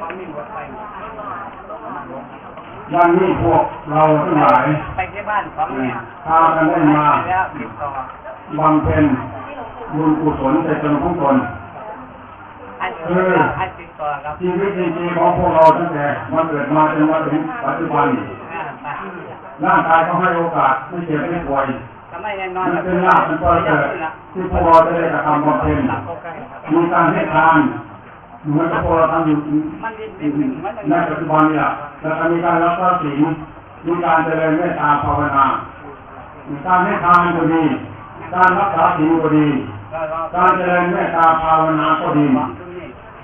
เขามีหมดไปวันนี้พวกเราทั้งหลายไปที่บ้านของเนี่ยพากันได้มาแล้วติดต่อบำเพ็ญบุญกุศลในตนของตนอันนี้ก็อันติดต่อครับชีวิตจริงๆของพวกเราตั้งแต่มาเกิดมาจนมาถึงปัจจุบันนี่อ่าไปร่างกายเขาให้โอกาสไม่เจ็บไม่ป่วยทำไมแน่นอนมันเป็นลาภเป็นประเสริฐที่พวกเราจะได้กระทำบำเพ็ญมีการให้ทาน เหมือนกับพวกเราทำอยู่มันดิ้นดิ้นดิ้นมันในปัจจุบันนี่แหละแล้วก็มีการรักษาศีลมีการเจริญเมตตาภาวนามีการให้ทานก็ดี การรักษาศีลก็ดี การเจริญเมตตาภาวนาก็ดี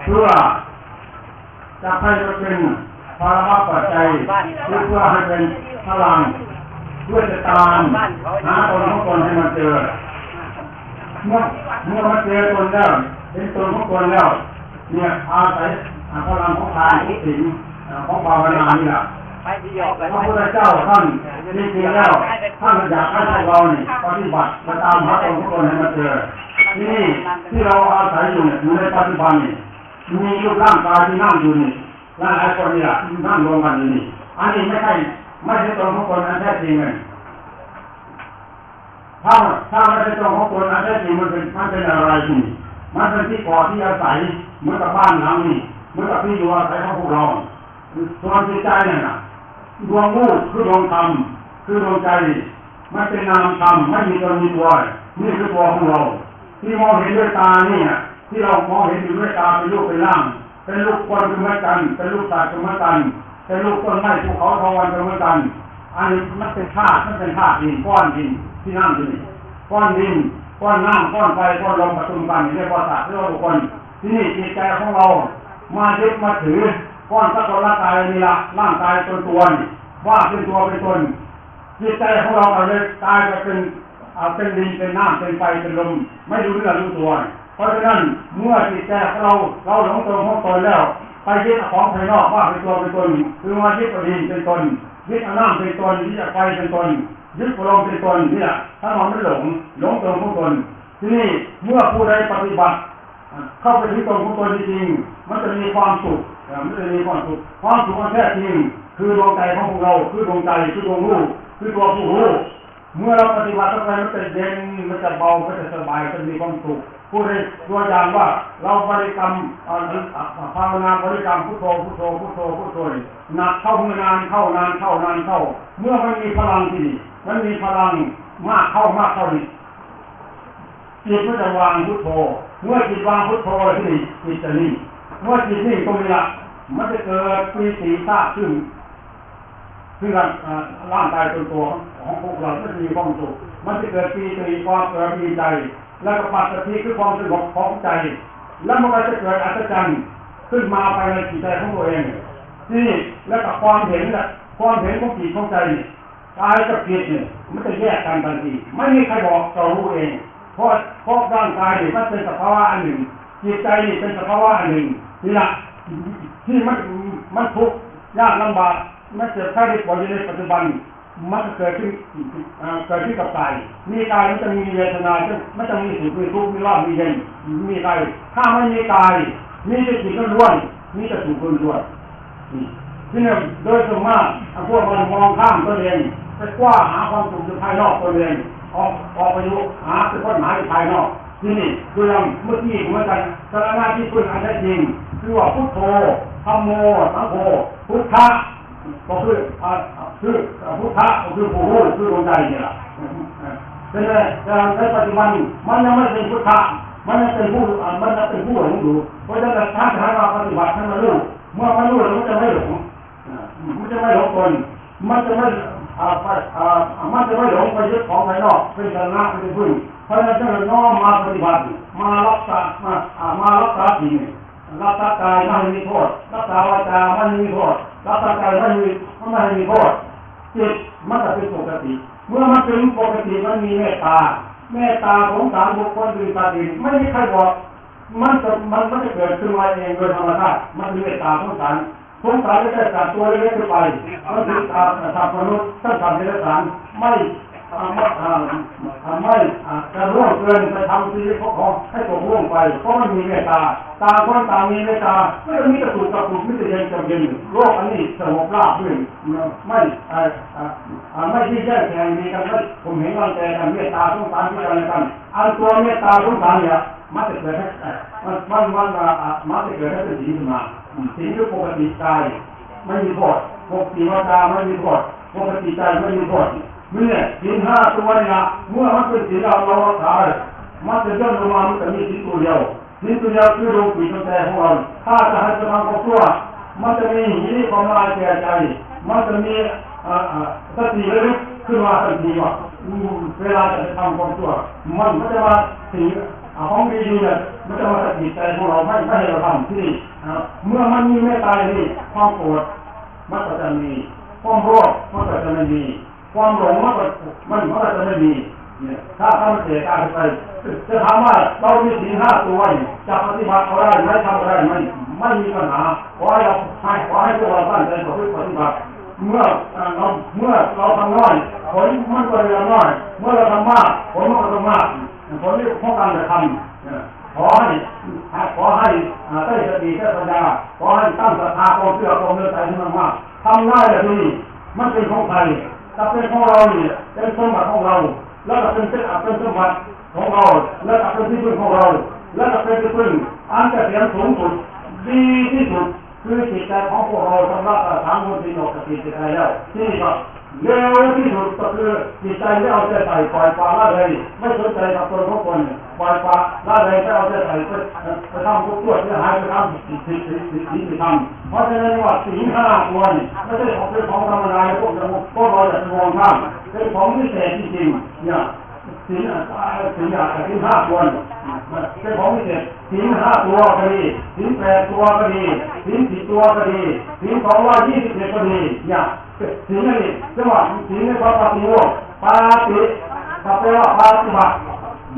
เพื่อจะให้มันเป็นภาระปัจจัยหรือเพื่อให้เป็นพลังเพื่อจะตามหาตนของตนให้มันเจอเมื่อเมื่อมันเจอตนแล้วเป็นตนของตนแล้ว เนี่ยอาศัยพลังของทานของศีลของภาวนานี่แหละไปที่ยอพระพุทธเจ้าท่านจริงๆแล้วท่านอยากให้พวกเราเนี่ยปฏิบัติมาตามหาตนของตนให้มันเจอนี่ที่เราอาศัยอยู่เนี่ยอยู่ในปัจจุบันนี่มีรูปร่างกายที่นั่งอยู่นี่ร่างกายคนนี่แหละที่นั่งรวมกันอยู่นี่อันนี้ไม่ใช่ไม่ใช่ตนของตนอันแท้จริงเลยถ้าถ้าไม่ใช่ตนของตนอันแท้จริงมันเป็นมันเป็นอะไรที่ มันเป็นที่ก่อที่อาศัยเหมือนกับบ้านหลังนี่เหมือนกับที่อยู่อาศัยของพวกเราส่วนจิตใจเนี่ยนะดวงรู้คือดวงธรรมคือดวงใจนี่มันเป็นนามธรรมไม่มีตนมีตัวนี่คือตัวของเรา ที่มองเห็นด้วยตานี่ย ที่เรามองเห็นอยู่ด้วยตาเป็นรูปเป็นร่าง เป็นรูปคนเป็นเหมือกันเป็นรูปสัตว์เป็นเหมือกันเป็นรูปต้นไม้ภูเขาทวันเป็นเหมือกันอันนี้มันเป็นธาตุมันเป็นธาตุดินก้อนดินที่นั่งอยู่นี่ ก้อนดินก้อนน้ำก้อนไฟก้อนลมประชุมกันเรียกว่าสัตว์เรียกว่าบุคคลที่นี่จิตใจของเรา มายึดมาถือก้อนสักร่างกายนี่ละร่างกายตัวตัวนี่ว่าเป็นตัวเป็นตนจิตใจของเราเอาเลยกลายไปเป็นเอาเป็นดินเป็นน้ำเป็นไฟเป็นลมไม่รู้เรื่องรู้ตัวเพราะฉะนั้นเมื่อจิตใจของเราเราหลงตัวของตนแล้วไปยึดของภายนอกว่าเป็นตัวเป็นตนคือมายึดดินเป็นตนยึดน้ำเป็นตนยึดไฟเป็นตน ยึดลมเป็นตนนี่แหละถ้าเราไม่หลงหลงตัวของตนที่นี่เมื่อผู้ใดปฏิบัติ เข้าไปถึงตรงของตนจริงๆมันจะมีความสุขมันจะมีความสุขความสุขอันแท้จริง คือดวงใจของพวกเราคือดวงใจคือดวงรู้คือตัวผู้รู้เมื่อเราปฏิบัติเข้าไปมันจะเย็นมันจะเบามันจะสบายมันมีความสุขพูดในตัวอย่างว่าเราบริกรรมภาวนาบริกรรมพุทโธพุทโธพุทโธพุทโธหนักเข้านานเข้านานเข้านานเข้า เมื่อมันมีพลังที่นี่ มันมีพลังมากเข้ามากเข้านี่จิตมันจะวางพุทโธเมื่อจิตวางพุทโธที่นี่จิตจะนิ่งเมื่อจิตนิ่งตรงนี้ละมันจะเกิดปีติทราบซึ่งซึ่งร่างกายตัวตัวของพวกเราจะมีความสุขมันจะเกิดปีติความเกิดปีใจ แล้วก็ปัจจัยคือความสงบของใจ แล้วมันก็จะเกิดอัศจรรย์ขึ้นมาภายในจิตใจของตัวเองนี่แล้วก็ความเห็นน่ะความเห็นของจิตของใจ กายกับจิตเนี่ยมันจะแยกกันทันทีไม่มีใครบอกเรารู้เองเพราะเพราะร่างกายนี่มันเป็นสภาวะอันหนึ่งจิตใจนี่เป็นสภาวะอันหนึ่งนี่แหละที่มันมันทุกข์ยากลำบากมันเกิดแค่ในในปัจจุบันมันจะเกิดขึ้นเกิดขึ้นกับกายมีกายมันจะมีเวทนามันจะมีสุขมีทุกข์มีร้อนมีเย็นมีกายถ้าไม่มีกายมีแต่จิตล้วนมีแต่สุขล้วนที่นี่โดยสมมติพวกมันมองข้ามตัวเอง ไปกว้าหาความสุขอยู่ภายนอกตัวเองออกออกไปอยู่หาเป็นคนหายภายนอกที่นี่คือเราเมื่อกี้เหมือนกันสาระที่พึ่งอันแท้จริงคือว่าพุทโธธรรมโมสังโฆพุทธะก็คือคือพุทธะก็คือผู้รู้คือดวงใจนี่แหละเป็นไงในปัจจุบันมันยังไม่เป็นพุทธะมันยังเป็นผู้มันยังเป็นผู้หลงอยู่เพราะฉะนั้นถ้าถ้าเราปฏิบัติให้มันรู้เมื่อมันรู้แล้วมันจะไม่หลงมันจะไม่หลงตนมันจะไม่ มันจะไม่หลงไปยึดของภายนอกเป็นสาระเป็นพึ่งเพราะฉะนั้นน้อมมาปฏิบัติมารักษามามารักษาสิ่งรักษากายไม่มีโทษรักษาวาจาไม่มีโทษรักษาใจไม่มีไม่ให้มีโทษจิตมันจะเป็นปกติ เมื่อมันเป็นปกติมันมีเมตตาเมตตาของสารบุคคลอื่นตาดินไม่มีใครบอกมันจะมันมันจะเกิดขึ้นมาเองโดยธรรมชาติมันมีเมตตาของสาร สงสารไม่ใช่สัตว์ตัวเล็กๆขึ้นไปมันถึงตาสัตว์มนุษย์ถ้าสัตว์เดรัจฉานไม่อ่าไม่อ่าอ่าไม่จะร่วงเกินไปทำชีวิตของเขาให้ตกร่วงไปเพราะมันมีเมตตาตาคนตามีเมตตาไม่ได้มีกระตุกกระตุกไม่ได้เย็นกับเย็นโลกอันนี้สงบราบรื่นไม่ไม่ที่แยกแยงมีกันไม่ผมเห็นรังแกกันเมตตาสงสารที่กันกันอันตัวเมตตาสงสารเนี่ยมันจะเกิดให้มันมันมันอ่ามันจะเกิดให้เป็นสิ่งขึ้นมา สิ่งที่ปกติกายไม่มีโทปกติวาจาไม่มีโทปกติใจไม่มีโทเมื่อสินห้าตัวเนี่ยเมื่อมันเป็นสินเราเรารักษามันจะย่นลงมามันจะมีสินตัวเดียวสินตัวเดียวคือดวงปีตั้งแต่ของเราถ้าจะให้กำลังของตัวมันจะมีหิริความลายแก่ใจ มันจะมีสติระลึกขึ้นมาทันทีว่าเวลาจะทำความชั่วมันก็จะมาถึงของดีๆเนี่ยมันจะมาสติใจของเราไม่ไม่ให้เราทำที่นี่ เมื่อมันมีเมตตานี่ความโกรธมันก็จะมีความโลภมันก็จะไม่มี ความหลงมันก็มันมันก็จะไม่มีเนี่ยถ้าถ้ามันเสียการไปจะถามว่าเรามีสี่ห้าตัวจะปฏิบัติเขาได้ไหมทำได้ไหมไม่มีปัญหาขอให้เราให้ขอให้พวกเราตั้งใจประพฤติปฏิบัติเมื่อเราเมื่อเราทำน้อยผลมันก็เรียน้อย เมื่อเราทำมากผลมันก็ต้องมากผลที่พวกการจะทำ ขอให้ขอให้ได้สติได้ปัญญาขอให้ตั้งศรัทธาความเชื่อความเลื่อมใสให้มากๆทำได้แบบนี้มันเป็นของใครถ้าเป็นของเราเนี่ยเป็นสมบัติของเรา แล้วก็เป็นเส้นเป็นสมบัติของเรา แล้วก็เป็นที่พึ่งของเรา แล้วก็เป็นที่พึ่งอันจะเสียงสูงสุดดีที่สุดคือจิตใจของพวกเราสำหรับทางมนติโนกติจิตใจแล้วที่นี่ก็ เร็วที่สุดก็คือจิตใจไม่เอาใจใส่ปล่อยปลาละเลยไม่สนใจกับตัวของคนปล่อยปลาละเลยไม่เอาใจใส่ไปไปทำทุกตัวที่หายไปทำสิ่งสิ่งสิ่งสิ่งที่ทำเพราะฉะนั้นว่าสิ่งห้าตัวนี่ไม่ใช่ของเป็นของธรรมดาพวกเราพวกเราจะมองข้ามเป็นของพิเศษจริงๆเนี่ย สิ่งสิ่งอย่างสิ่งห้าตัวเป็นของพิเศษสิ่งห้าตัวก็ดีสิ่งแปดตัวก็ดีสิ่งสี่ตัวก็ดีสิ่งสองร้อยยี่สิบเอ็ดก็ดีเนี่ยสิ่งนี้จังหวะสิ่งนี้พระปฏิโมกข์ปาติถ้าแปลว่าปฏิบัติ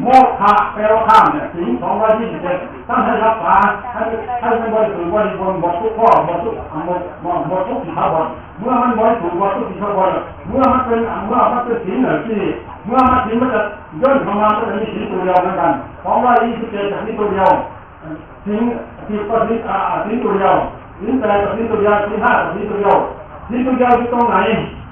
โมกขะแปลว่าข้ามเนี่ยสิ่งสองร้อยยี่สิบเอ็ดต้องให้รักษาให้ให้มันบริสุทธิ์บริบูรณ์หมดทุกข้อหมดทุกหมดหมดหมดทุกสิขาบทเมื่อมันบริสุทธิ์หมดทุกสิขาบทเมื่อมันเป็นเมื่อมันเป็นสิ่งหนึ่งที่เมื่อมันสิ่งมันจะย่นเข้ามาก็จะมีสิ่งตัวเดียวเหมือนกันสองร้อยยี่สิบเจ็ดจากนี้ตัวเดียวสิ่งที่ก็สิ่งอ่าสิ่งตัวเดียวสิ่งแปดกับสิ่งตัวเดียวสิ่งห้ากับสิ่งตัวเดียวสิ่งตัวเดียวอยู่ตรงไหน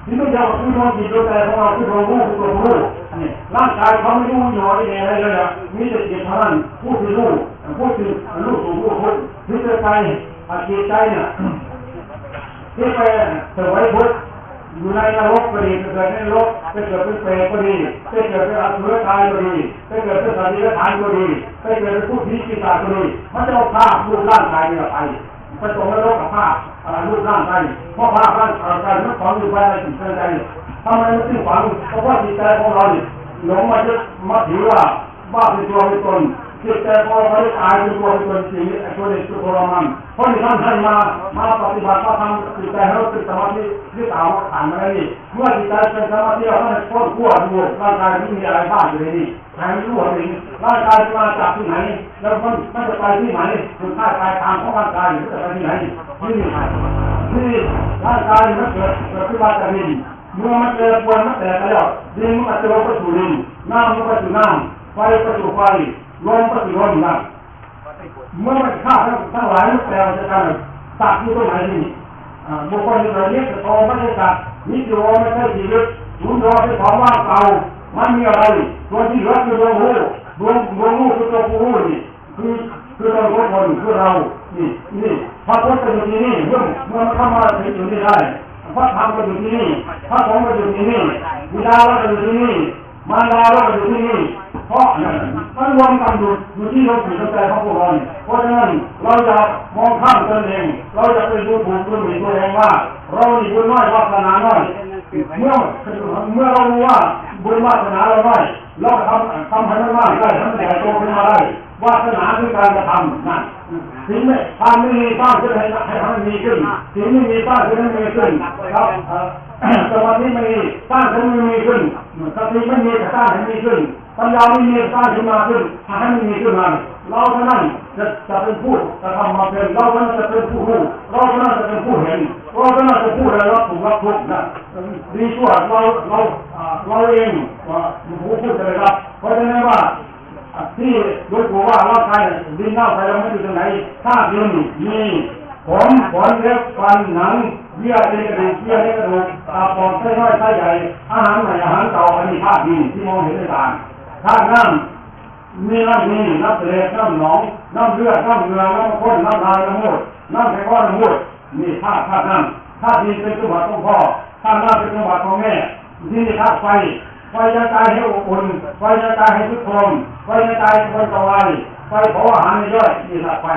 สิ่งตัวเดียวคือดวงจิตดวงใจของเราคือดวงรู้คือดวงรู้ นี่ร่างกายเขาไม่รู้ยู่อะไรอะไรเลยนะมีแต่เจิตเท่านั้นผู้ที่รู้ผู้ที่รู้สู่ผู้ทุกข์ที่จะไปอาเจิตใจเนี่ยที่ไปเสวยพุทธอยู่ในนรกก็ดีเกิดในนรกจะเกิดเป็นเปรตก็ดีจะเกิดเป็นอสุรกายก็ดีจะเกิดเป็นสัตว์ที่ฐานก็ดีจะเกิดเป็นผู้ที่กิจการก็ดีมันจะเอาภาพรูปร่างกายเนี่ยไปไปตรงนรกกับภาพรูปร่างกายเพราะภาพร่างกายมันฝังอยู่ภายในจิตใจ ทำไมมันถึงฝังเพราะว่าจิตใจของเราเนี่ยหลงมาจะมาถือว่าบ้าเป็นตัวเป็นตนจิตใจพอไม่ได้ตายเป็นตัวเป็นตนจริงนี้ไอ้ตัวนี้คือตัวมันเพราะที่ท่านให้มามาปฏิบัติมาทำจิตใจให้เราเป็นสมาธิที่สาวผ่านมาแล้วนี่เมื่อจิตใจเป็นสมาธิเราต้องพ้นขั้วดูร่างกายที่มีอะไรบ้างอยู่ในนี้ใครไม่รู้ว่าเป็นร่างกายมาจากที่ไหน แล้วมันมันจะไปที่ไหนสุดท้ายปลายทางของร่างกายมันจะไปที่ไหนนี่นี่ร่างกายมันเกิดเกิดขึ้นมาจากดิน มื่อมันเกิดปวนมันแตกแล้วดินมันก็จะลงไปสู่ดินน้ำมันก็สู่น้ำไฟก็สู่ไฟลมก็สู่ลมนะเมื่อมันฆ่าทั้งหลายมันแปลว่าจะกันตัดอยู่ตรงไหนนี่บุคคลเหล่านี้จะโตไม่ใช่ตัดนิโยไม่ใช่ชีวิตศูนย์โยเป็นของว่างเปล่ามันมีอะไรตัวที่เหลือคือดวงรู้ดวงดวงรู้คือตัวผู้รู้นี่คือคือตัวทุกคนคือเรานี่นี่พระพุทธอยู่ที่นี่เมื่อเมื่อเข้ามาถึงอยู่ที่ได้ พระธรรมก็อยู่ที่นี่พระสงฆ์ก็อยู่ที่นี่บิดาเราก็อยู่ที่นี่มารดาเราก็อยู่ที่นี่เพราะมันรวมกันอยู่อยู่ที่เราถือใจของพวกเราเพราะฉะนั้นเราจะมองข้ามตนเอง เราจะไปดูถูกดูหมิ่นตัวเองว่า เรานี่บุญน้อยวาสนาน้อยเมื่อเมื่อเรารู้ว่าบุญวาสนาเราน้อยเราทำทำให้มันมากได้ทำแต่โตขึ้นมาได้ วาสนาคือการกระทำนั่นสิ่งไม่ทำไม่มีสร้างขึ้นให้ให้มันมีขึ้นสิ่งไม่มีสร้างขึ้นให้มีขึ้นครับสมาธิไม่มีสร้างขึ้นไม่มีขึ้นสติไม่มีสร้างให้มีขึ้นปัญญาไม่มีสร้างขึ้นมาขึ้นให้มันมีขึ้นมาเราเท่านั้นจะจะเป็นผู้กระทำมาเป็นเราเท่านั้นจะเป็นผู้รู้เราเท่านั้นจะเป็นผู้เห็นเราเท่านั้นจะผู้ได้รับถูกรับทุกข์นะดีชั่วเราเราอ่าเราเองว่าผู้พูดเลยครับเพราะฉะนั้นว่าอะ ที่หลวงปู่ว่าเรางกายดินเน่าไปเราไม่อยู่ตรงไหนถ้าเดินมีผมขนเล็บฟันหนังเยื่อในกระดูกเยื่อในกระดูกตาปอดไส้น้อยไส้ใหญ่อาหารใหม่อาหารเก่าอันนี้ธาตุดินที่มองเห็นด้ตาธาตุน้ำมีน้ำมีน้ำทะเลน้ำหนองน้ำเลือดน้ำเงือน้ำข้นน้ำลายน้ำมูดน้ำไขข้อน้ำมูดนี่ธาตุธาตุน้ำธาตุดินเป็นสมบัติของพ่อธาตุน้ำเป็นสมบัติของแม่ที่นี่ธาตุไฟ ไฟจะกายให้อบอุ่นไฟจะกายให้ทุกข์ทนไฟจะกายให้คนตะวันไฟเผาอาหารในย่อยนี่ธาตุไฟ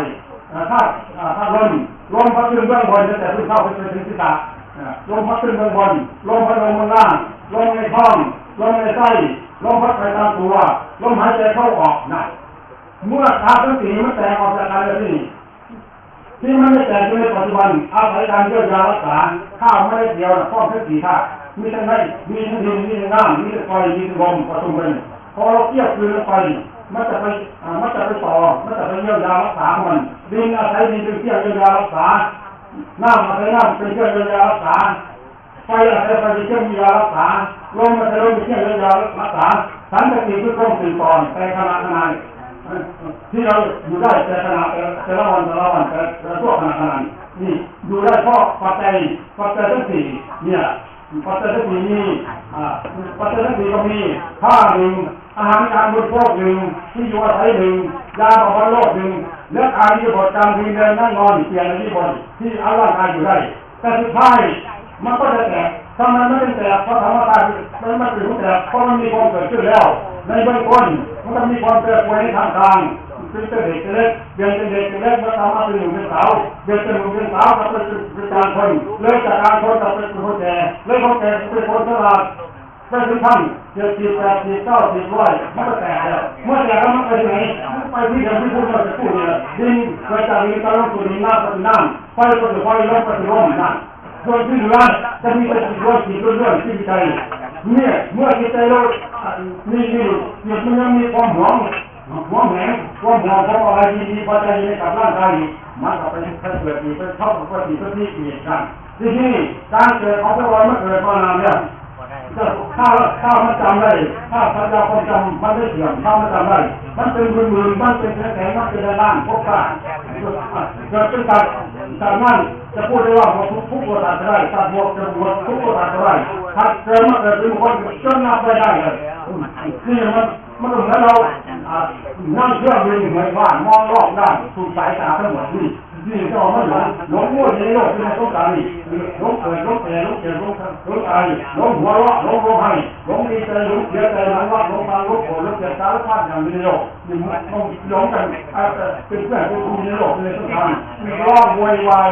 อ่าธาตุอ่าลมลมพัดขึ้นเบื้องบนแต่ขึ้นเข้าไปเป็นศีรษะอ่าลมพัดขึ้นเบื้องบนลมพัดลงบนล่างลมในท้องลมในไส้ลมพัดไปตามตัวลมหายใจเข้าออกนะเมื่อธาตุทั้งสี่มันแตกออกจากกันแล้วนี่ที่มันไม่แตกอยู่ในปัจจุบันอาศัยการเยียวยารักษาข้าวไม่ได้เดียวนะข้อทั้งสี่ธาตุ มีทั้งได้มีทั้งดินมีทั้งน้ำมีทั้งไฟมีทั้งลมประชุมกันพอเราเกี่ยวคืนลงไปมันจะไปมันจะไปต่อมันจะไปเยียวยารักษาของมันดินอาศัยดินเป็นเครื่องเยียวยารักษาน้ำอาศัยน้ำเป็นเครื่องเยียวยารักษาไฟอาศัยไฟเป็นเครื่องเยียวยารักษาลมอาศัยลมเป็นเครื่องเยียวยารักษาสันติคือต้องตื่นก่อนแต่ขณะขณะที่เราอยู่ได้แต่ขณะแต่ละวันแต่ละวันแต่ละช่วงขณะขณะนี่อยู่ได้เพราะปัจจัยปัจจัยทั้งสี่เนี่ย ปัจจัยทั้งสี่มีอ่าปัจจัยที่ก็มีผ้าหนึ่งอาหารการบริโภคหนึ่งที่อยู่อาศัยหนึ่งยาบำบัดโรคหนึ่งเลือดอาดีบดการพิมเดินนั่งนอนเปลี่ยนอะไรที่บดที่อาร่างกายอยู่ได้แต่สุดท้ายมันก็จะแตกทำไมไม่เป็นแตกเพราะธรรมชาติมันไม่เป็นแตกเพราะมันมีความเกิดขึ้นแล้ว ในเบื้องต้นมันก็มีความแปรปรวนในทางกลาง เป็นเด็กเล็กเบียนเป็นเด็กเล็กมาทำมาเป็นหนุ่มเป็นสาวเบียนเป็นหนุ่มเป็นสาวก็เป็นเป็นการคนเลิกจากการคนก็เป็นคนแก่เลิกคนแก่เป็นคนฉลาดเป็นถึงท่านเจ็ดสิบแปดสิบเก้าสิบร้อยมันก็แตกแล้วเมื่อแตกแล้วมันไปไหนไปที่เดิมที่พูดเราจะพูดเนี่ยดินเกิดจากดินตะลงสู่ดินน้ำเป็นน้ำไฟก็จะไฟลมก็จะลมนั่นส่วนที่เหลือจะมีแต่สิ่งร้อนสิ่เรื่องที่ใจเนี่ยเมื่อจิตใจเรานี่นี่จิตมันยังมีความหวัง วงแหงความหวงของอะไรดีๆพอใจในกับร่างกายมันก็เป็นเกิดอีกเป็นเข้ากับปฏิปฏิกิริยากันที่นี่การเกิดของพวกเราไม่เกิดมานานแล้วถ้าถ้ามันจำได้ถ้าสัญญาความจำมันไม่เสื่อมถ้ามันจำได้มันเป็นมื่นๆมันเป็นแข็งมันเป็นด้านพบกันเกิดเป็นการการนั่นจะพูดได้ว่าทุกทุกคนอาจจะได้ตัดหมวกจะบวชทุกคนอาจจะได้ถ้าเกิดมาเกิดเป็นคนจนนับไปได้เลยนี่มัน มันเหมือนเรานั่งเครื่องบินเหมือนว่านมองรอบด้านสุดสายตาทั้งหมดนี่นี่ก็มันหลงหลงมั่วในโลกที่มันต้องการนี่หลงเกิดหลงแก่หลงเกิดหลงหลงตายหลงหัวเราะหลงร้องไห้หลงดีใจหลงเสียใจหลงว่าหลงฟังหลงโกรธหลงเกลียดสารพัดอย่างในโลกนี่มันต้องหลงกันเป็นเพื่อนเป็นคู่ในโลกในต้องการมีร้องวอยวาย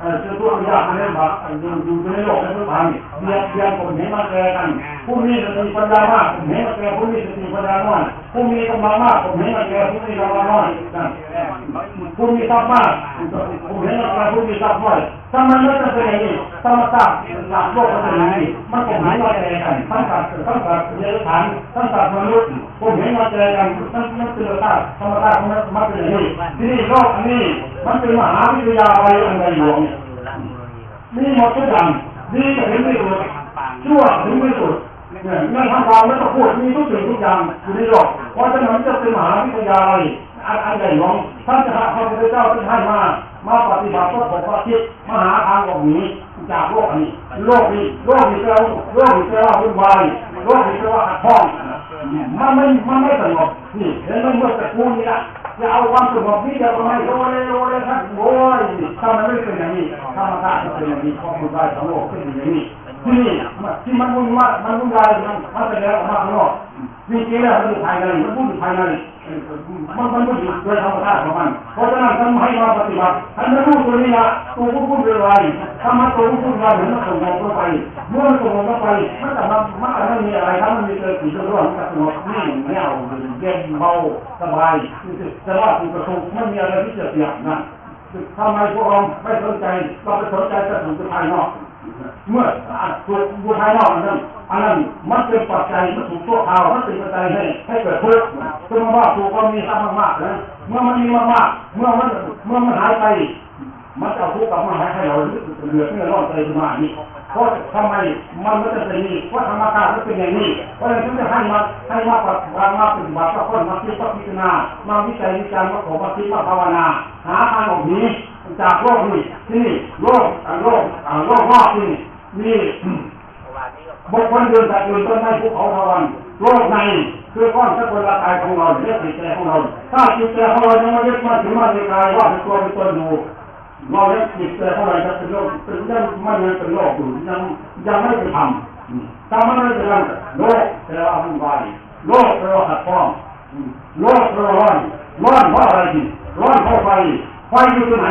เออจะตัวอยากในบาอยู่อยู่ในโลกในต้องการเบียเบียนผมเห็นมาแกกัน ผู้มีสติปัญญามากผมเห็นมาแกผู้มีสติปัญญาน้อยผู้มีกำลังมากผมเห็นมาแกผู้มีกำลังน้อยผู้มีทรัพย์มากผมเห็นมาแกผู้มีทรัพย์น้อยถ้ามันไม่จะเป็นอย่างนี้ธรรมชาติหลักโลกมันเป็นอย่างนี้มันผมเห็นมาแกกันทั้งสัตว์ทั้งสัตว์เดรัจฉานทั้งสัตว์มนุษย์ผมเห็นมาแกกันมันมันเป็นธรรมชาติธรรมชาติมันมันเป็นอย่างนี้ที่นี่โลกอันนี้มันเป็นมหาวิทยาลัยอันใดหลวงนี่หมดทุกอย่างดีถึงที่สุดชั่วถึงที่สุด เนี่ยเงินทางการไม่ต้องพูดมีทุกสิ่งทุกอย่างอยู่ในโลกเพราะฉะนั้นจะเป็นมหาวิทยาลัยอันอันใหญ่หลวงท่านจะพระพุทธเจ้าที่ให้มา มาปฏิบัติเพื่อผมว่าคิดมหาทางออกนี้จากโลกนี้ โลกนี้โลกนี้แปลว่าโลกนี้แปลว่าวุ่นวายโลกนี้แปลว่าขัดข้องมันไม่มันไม่สงบนี่เห็นไหมเมื่อตะกูนี่ละจะเอาความสงบนี่จะทำไมโลเลโลเลท่านโอ้ยถ้ามันไม่เป็นอย่างนี้ธรรมชาติมันเป็นอย่างนี้ข้อมูลได้ทั้งโลกเป็นอย่างนี้ นี่ที่มันวุ่นวายมันวุ่นวายมันมันแสดงออกมาข้างนอกจริงๆแล้วมันอยู่ภายในมันวุ่นภายในมันมันวุ่นโดยธรรมชาติของมันเพราะฉะนั้นทำให้มาปฏิบัติท่านรู้ตัวนี้ละตัวผู้พูดเป็นไรถ้ามันตัวผู้พูดอะไรมันส่งลงไปเมื่อมันส่งลงไปมันจะมันมันจะไม่มีอะไรถ้ามันมีเกิดผีเรื่องมันจะสงบนิ่งแน่วเย็นเบาสบายแต่ว่าสิ่งประสงค์ไม่มีอะไรที่จะเสียนะทำไมพวกเราไม่สนใจเราไปสนใจแต่สิ่งภายนอก เมื่อตัวบูภายนอกนั้นอันนั้นมันเป็นปัจจัยมันถูกตัวข่าวมันเป็นปัจจัยให้ให้เกิดทุกข์ซึ่งว่าถูกก็มีซ้ำมากๆนะเมื่อมันมีมากๆเมื่อมันเมื่อมันหายไปมันจะทุกข์กับมาให้ให้เราเหลือเนื้อรอดใจขึ้นมานี่เพราะทำไมมันไม่จะเป็นนี่เพราะธรรมชาติมันเป็นอย่างนี้เพราะฉะนั้นจะให้มาให้มาปฏิบัติมาปฏิบัติมาคนมาคิดมาพิจารณามาวิจัยวิจารณ์มาขอมาคิดมาภาวนา หาทางออกนี้ จากโลกนี้ที่นี่โลกอ่าโลกอ่าโลกรอบที่นี่นี่บุคคลเดินจากยืนต้นไม้ภูเขาทวันโลกในคือก้อนสกุลกายของเราเรียกจิตใจของเรา ถ้าจิตใจของเรายังไม่ยึดมาถึงมันในกายว่าเป็นตัวเป็นตนอยู่เราเรียกจิตใจของเราจะเป็นโลกเป็นยังมันยังเป็นโลกอยู่ยังยังไม่ไปทำถ้ามันไม่เป็นโลกแปลว่าวุ่นวายโลกแปลว่าขัดข้องโลกแปลว่าร้อนร้อนเพราะอะไรจิร้อนเพราะไฟไฟอยู่ที่ไหน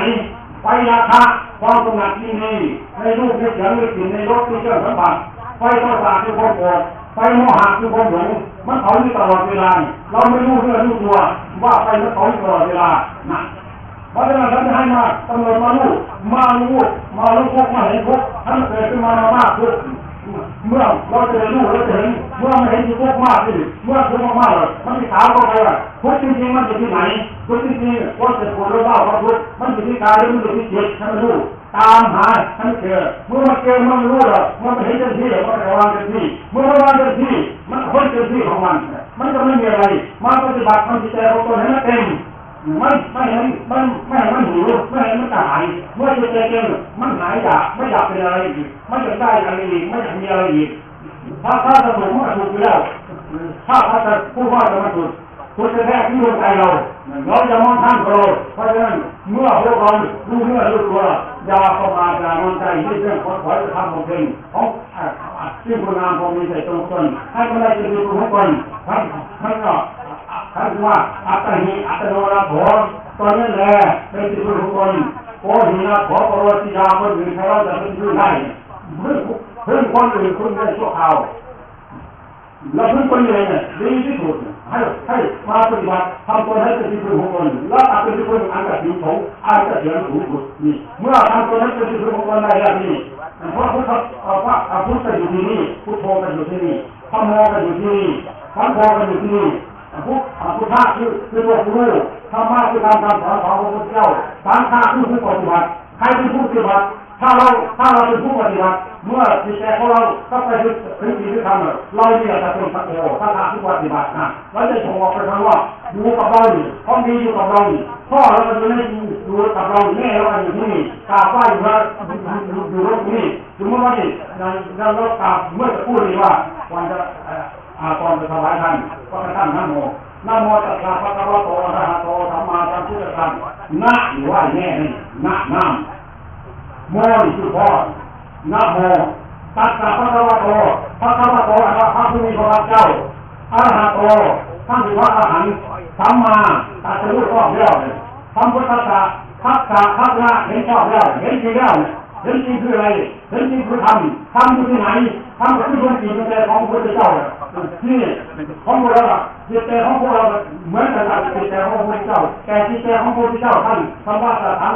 ไฟราคาความสงัดที่นี่ในรูปในเสียงในกลิ่นในรสในเครื่องสัมผัสไฟโทสะคือความโกรธไฟโมหะคือความหลงมันเผาอยู่ตลอดเวลาเราไม่รู้เรื่องรู้ตัวว่าไฟมันเผาอยู่ตลอดเวลานะเพราะฉะนั้นท่านให้มาตำรวจมาลูกมาลูมาลูพวกมาเห็นพวกท่านเกิดขึ้นมามากขึ้น เมื่อเราเจะรู้เราจะเห็นเมื่อมาเห็นที่พวกมากขึ้นเมื่อพวกมากๆเลยมันมีถามเข้าไปว่าทุกจริงๆมันอยู่ที่ไหนทุกจริงๆว่าจะปวดร้าว่าทุกมันอยู่ที่กายหรือมันอยู่ที่จิตท่านรู้ตามหาท่านเจอเมื่อมันเจอมันรู้หรอกมันไม่เห็นเต็มที่มันจะวางเต็มที่เมื่อมันวางเต็มที่มันพ้นเต็มที่ของมัน มันจะไม่มีอะไรมาปฏิบัติมันจิตใจของตนให้นเต็ม มันไม่เห็นมันไม่เห็นมันหิวไม่เห็นมันกระหายเมื่อจิตใจเต็มมันหายอยากไม่อยากเป็นอะไรอีกไม่อยากได้อะไรอีกไม่อยากมีอะไรอีกถ้าถ้าจะถูกมันถูกอยู่แล้วถ้าถ้าจะพูดว่าจะมาถูกคุณจะแท้ที่ดวงใจเราเราจะมองท่านโปรดเพราะฉะนั้นเมื่อพวกเรารู้เนื้อรู้ตัวอย่าประมาทอย่านอนใจที่เรื่องขอขอจะทำของเพลงของที่คุณงามพอมีใส่ตรงตนให้มันได้เป็นตัวของคนท่านท่านก็ ท่านว่าอัตหิอัตโนนาโถตอนนั้นแหละเป็นที่คุณของคนโอหินาขอปรติยาคนอื่นใครว่าจะเป็นผู้ได้เพื่อเพื่อคนอื่นคุณได้ชั่วคราวเราทุกคนเลยเนี่ยดีที่สุดให้ให้มาปฏิบัติทำตัวให้เป็นที่พึ่งของตนแล้วตัดเป็นที่พึ่งอันกระถิ่นของอันกระเสียงสูงสุดนี่เมื่อทำตัวให้เป็นที่พึ่งของตนได้แล้วนี่เพราะพุทธเพระพุทธอยู่ที่นี่พุทโธกันอยู่ที่นี่ธรรมโมกันอยู่ที่นี่สังโฆกันอยู่ที่นี่ พุทธพุทธะคือคือตัวรู้ธรรมะคือการทำสอนของพระพุทธเจ้าสังฆะคือผู้ปฏิบัติใครเป็นผู้ปฏิบัติถ้าเราถ้าเราเป็นผู้ปฏิบัติเมื่อจิตใจของเราเข้าไปถึงถึงที่ทำเราเนี่ยจะเป็นสักโอถ้าทางผู้ปฏิบัตินะเราจะส่งออกไปทางว่าอยู่กับเราอยู่ห้องดีอยู่กับเราอยู่พ่อเราอยู่อยู่กับเราแม่เราอยู่ที่นี่กาบไหว้อยู่อยู่อยู่ตรงนี้สมมติว่านี่เราเรากาเมื่อจะพูดเลยว่าวันจะ อาตอนจะถวายท่านก็จะตั้งนโมนโมตัสสะภะคะวะโตอะระหะโตสัมมาสัมพุทธัสสะนะอยู่ว่าแน่นี่นะน้ำโมนี่คือพ่อนะโมตัสสะพระคัมภโตพระคัมภโตอะระหะผู้มีพระเจ้าอะระหะโตท่านคือพระอรหันต์สัมมาตัสสะรู้ชอบแล้วทำพุทธะทักษะทักษะเห็นชอบแล้วเห็นจริงแล้วเห็นจริงคืออะไรเห็นจริงคือธรรมธรรมอยู่ที่ไหน ธรรมก็คือดวงจิตดวงใจของพระพุทธเจ้าที่ของพวกเราจิตใจของพวกเราเหมือนกันกับจิตใจของพระเจ้าแต่จิตใจของพระเจ้าท่านคำว่าสถาน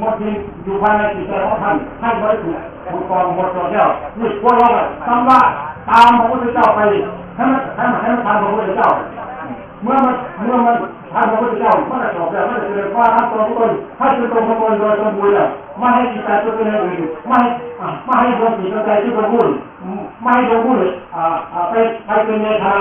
หมดที่อยู่ภายในจิตใจของท่านท่านบริสุทธิ์ถูกกองหมดตัวแล้วนี่พวกเราคำว่าตามพระพุทธเจ้าไปให้มันให้มันให้มันตามพระพุทธเจ้า เมื่อมันเมื่อมันทำพระพุทธเจ้ามันจะจบแล้วมันจะเกิดว่าทำตัวทุกคนถ้าจะตรงขบวนโดยสมบูรณ์แล้วไม่ให้จิตใจตัวเป็นอะไรอื่นไม่ให้ไม่ให้ดวงจิตดวงใจที่สมบูรณ์ไม่ให้ดวงบูรณ์อ่าไปไปเป็นเมตนา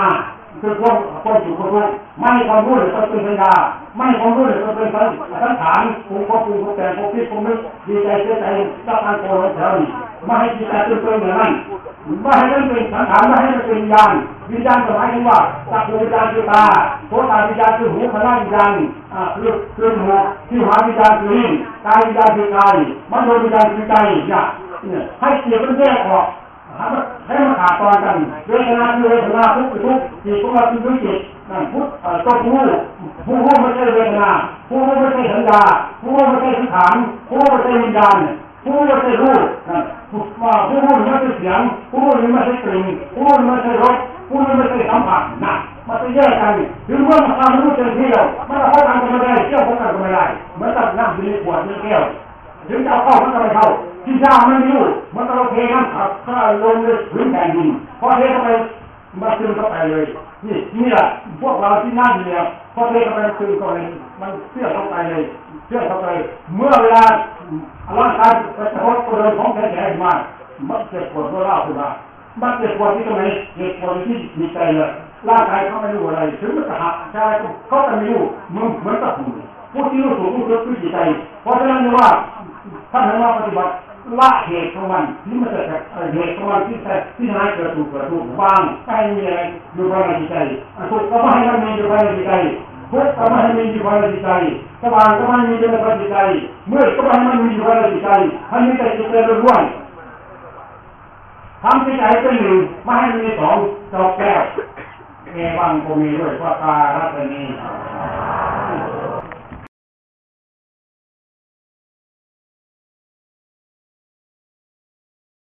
คือความความสุขความรู้ไม่ให้ความรู้เลยต้องเป็นสัญญาไม่ให้ความรู้เลยต้องเป็นสังสังขารปรุงความปรุงความแต่งความคิดความนึกดีใจเสียใจรับการโกรธแถวนี้ ไม่ให้จิตใจเป็นตัวเหมือนนั้นไม่ให้มันเป็นสังขารไม่ให้มันเป็นวิญญาณวิญญาณหมายถึงว่าจักวิญญาณคือตาโสตวิญญาณคือหูพลังวิญญาณอ่าคือคือหูที่หาวิญญาณคือลิ้นกายวิญญาณคือกายมโนวิญญาณคือใจเนี่ยให้เสียมันแยกออกให้มันขาดตอนกันเวทนาคือเวทนาทุกข์คือทุกข์จิตของเราคือจิตนั่นพุทธต้องผู้ผู้รู้ไม่ใช่เวทนาผู้รู้ไม่ใช่สัญญาผู้รู้ไม่ใช่สังขารผู้รู้ไม่ใช่วิญญาณผู้รู้ไม่ใช่รูปนั่น ผู้รู้ไม่ใช่เสียงผู้รู้ไม่ใช่กลิ่นผู้รู้ไม่ใช่รสผู้รู้ไม่ใช่สัมผัสนะมันจะแยกกันถึงเมื่อมันทำรู้เต็มที่แล้วมันเข้ากันก็ไม่ได้เที่ยวเข้ากันก็ไม่ได้เหมือนกับน้ำอยู่ในขวดในแก้วถึงจะเข้ามันก็ไม่เข้าที่ยามันไม่รู้มันก็เราเทน้ำขับข้าลงเลยพื้นแผ่นดินพอเทเข้าไปมาซึมเข้าไปเลย นี่นี่แหละพวกเราที่นั่งอยู่เนี่ยพอเทเข้าไปคือก็เลยมันเชื่อมเข้าไปเลย ชื่อเข้าไปเมื่อเวลาร่างกายไปกระทบกระโดนของแข็งๆมามันเจ็บปวดเมื่อเล่าขึ้นมามันเจ็บปวดที่ตรงไหนเจ็บปวดที่มีใจเลยร่างกายเขาไม่รู้อะไร ถึงมันจะหักใจเขาจะไม่รู้มึงเหมือนกับผู้ผู้ที่รู้สูงรู้ลึกรู้จิตใจ เพราะฉะนั้นเนี่ยว่าท่านให้ว่าปฏิบัติละเหตุของมันที่มันเกิดจากเหตุของมันที่แต่ที่ทำให้เกิดถูกเกิดถูกวางไปมีอะไรอยู่ภายในจิตใจถูกก็ไม่ให้มันมีอยู่ภายในจิตใจ ทุกข์ก็ไม่ให้มีอยู่ภายในจิตใจสว่างก็ไม่ให้มีอยู่ภายในจิตใจมืดก็ไม่ให้มันมีอยู่ภายในจิตใจให้มีแต่จิตใจล้วนทำจิตใจเป็นหนึ่งไม่ให้มีสองจบแก้วเอวังก็มีด้วยว่าตารัตนี